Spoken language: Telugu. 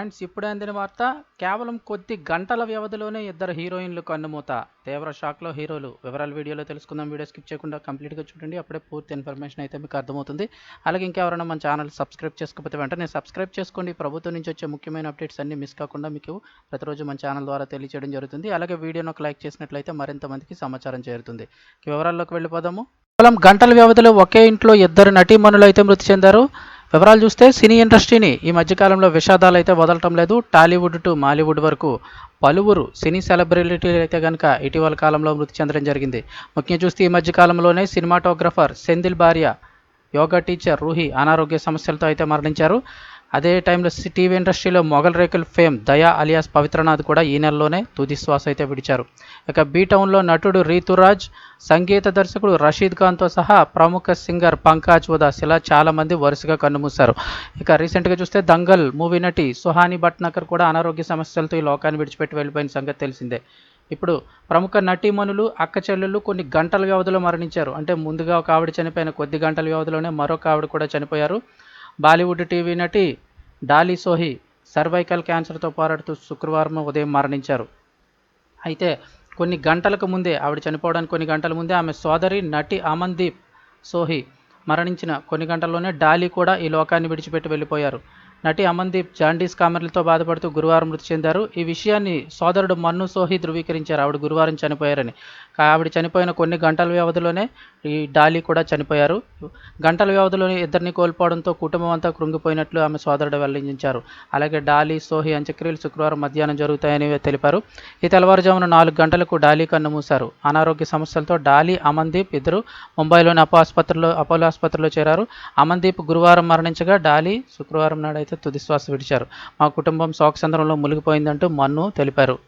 ఫ్రెండ్స్ ఇప్పుడే అందిన వార్త కేవలం కొద్ది గంటల వ్యవధిలోనే ఇద్దరు హీరోయిన్లు కన్నుమూత. తీవ్ర షాక్లో హీరోలు. వివరాలు వీడియోలో తెలుసుకుందాం. వీడియో స్కిప్ చేయకుండా కంప్లీట్గా చూడండి. అప్పుడే పూర్తి ఇన్ఫర్మేషన్ అయితే మీకు అర్థమవుతుంది. అలాగే ఇంకెవరైనా మన ఛానల్ సబ్స్క్రైబ్ చేసుకోకపోతే వెంటనే సబ్స్క్రైబ్ చేసుకోండి. ప్రభుత్వం నుంచి వచ్చే ముఖ్యమైన అప్డేట్స్ అన్ని మిస్ కాకుండా మీకు ప్రతిరోజు మన ఛానల్ ద్వారా తెలియజేయడం జరుగుతుంది. అలాగే వీడియోను ఒక లైక్ చేసినట్లయితే మరింత మందికి సమాచారం చేరుతుంది. వివరాల్లోకి వెళ్ళిపోదాము. కేవలం గంటల వ్యవధిలో ఒకే ఇంట్లో ఇద్దరు నటీమణులు అయితే మృతి చెందారు. వివరాలు చూస్తే సినీ ఇండస్ట్రీని ఈ మధ్యకాలంలో విషాదాలు అయితే వదలటం లేదు. టాలీవుడ్ టు మాలీవుడ్ వరకు పలువురు సినీ సెలబ్రిటీలు అయితే కనుక ఇటీవల కాలంలో మృతి చెందడం జరిగింది. ముఖ్యంగా చూస్తే ఈ మధ్యకాలంలోనే సినిమాటోగ్రఫర్ సెందిల్ భార్య యోగా టీచర్ రూహి అనారోగ్య సమస్యలతో అయితే మరణించారు. అదే టైంలో టీవీ ఇండస్ట్రీలో మొఘల్ రేకుల్ ఫేమ్ దయా అలియాస్ పవిత్రనాథ్ కూడా ఈ నెలలోనే తుది శ్వాస అయితే విడిచారు. ఇక బీ టౌన్లో నటుడు రీతురాజ్ సంగీత దర్శకుడు రషీద్ ఖాన్తో సహా ప్రముఖ సింగర్ పంకాజ్ ఉదాస్ ఇలా చాలామంది వరుసగా కన్నుమూశారు. ఇక రీసెంట్గా చూస్తే దంగల్ మూవీ నటి సుహాని భట్నాకర్ కూడా అనారోగ్య సమస్యలతో ఈ లోకాన్ని విడిచిపెట్టి వెళ్ళిపోయిన సంగతి తెలిసిందే. ఇప్పుడు ప్రముఖ నటీమణులు అక్క చెల్లెళ్ళు కొన్ని గంటల వ్యవధిలో మరణించారు. అంటే ముందుగా ఒక ఆవిడ చనిపోయిన కొద్ది గంటల వ్యవధిలోనే మరొక ఆవిడ కూడా చనిపోయారు. బాలీవుడ్ టీవీ నటి డాలీ సోహి సర్వైకల్ క్యాన్సర్తో పోరాడుతూ శుక్రవారం ఉదయం మరణించారు. అయితే కొన్ని గంటలకు ముందే ఆవిడ చనిపోవడానికి కొన్ని గంటల ముందే ఆమె సోదరి నటి అమన్దీప్ సోహి మరణించిన కొన్ని గంటల్లోనే డాలీ కూడా ఈ లోకాన్ని విడిచిపెట్టి వెళ్ళిపోయారు. నటి అమన్దీప్ జాండీస్ కామెర్లతో బాధపడుతూ గురువారం మృతి చెందారు. ఈ విషయాన్ని సోదరుడు మన్ను సోహి ధృవీకరించారు. ఆవిడ గురువారం చనిపోయారని. ఆవిడ చనిపోయిన కొన్ని గంటల వ్యవధిలోనే ఈ డాలీ కూడా చనిపోయారు. గంటల వ్యవధిలోనే ఇద్దరిని కోల్పోవడంతో కుటుంబం అంతా కృంగిపోయినట్లు ఆమె సోదరుడు వెల్లడించారు. అలాగే డాలీ సోహి అంత్యక్రియలు శుక్రవారం మధ్యాహ్నం జరుగుతాయని తెలిపారు. ఈ తెల్లవారుజామున నాలుగు గంటలకు డాలీ కన్నుమూశారు అనారోగ్య సమస్యలతో డాలీ అమన్దీప్ ఇద్దరు ముంబైలోని అపో ఆసుపత్రిలో అపోలో ఆసుపత్రిలో చేరారు. అమన్దీప్ గురువారం మరణించగా డాలీ శుక్రవారం నాడైతే తుదిశ్వాస విడిచారు. మా కుటుంబం శోకసంద్రంలో మునిగిపోయిందంటూ మన్ను తెలిపారు.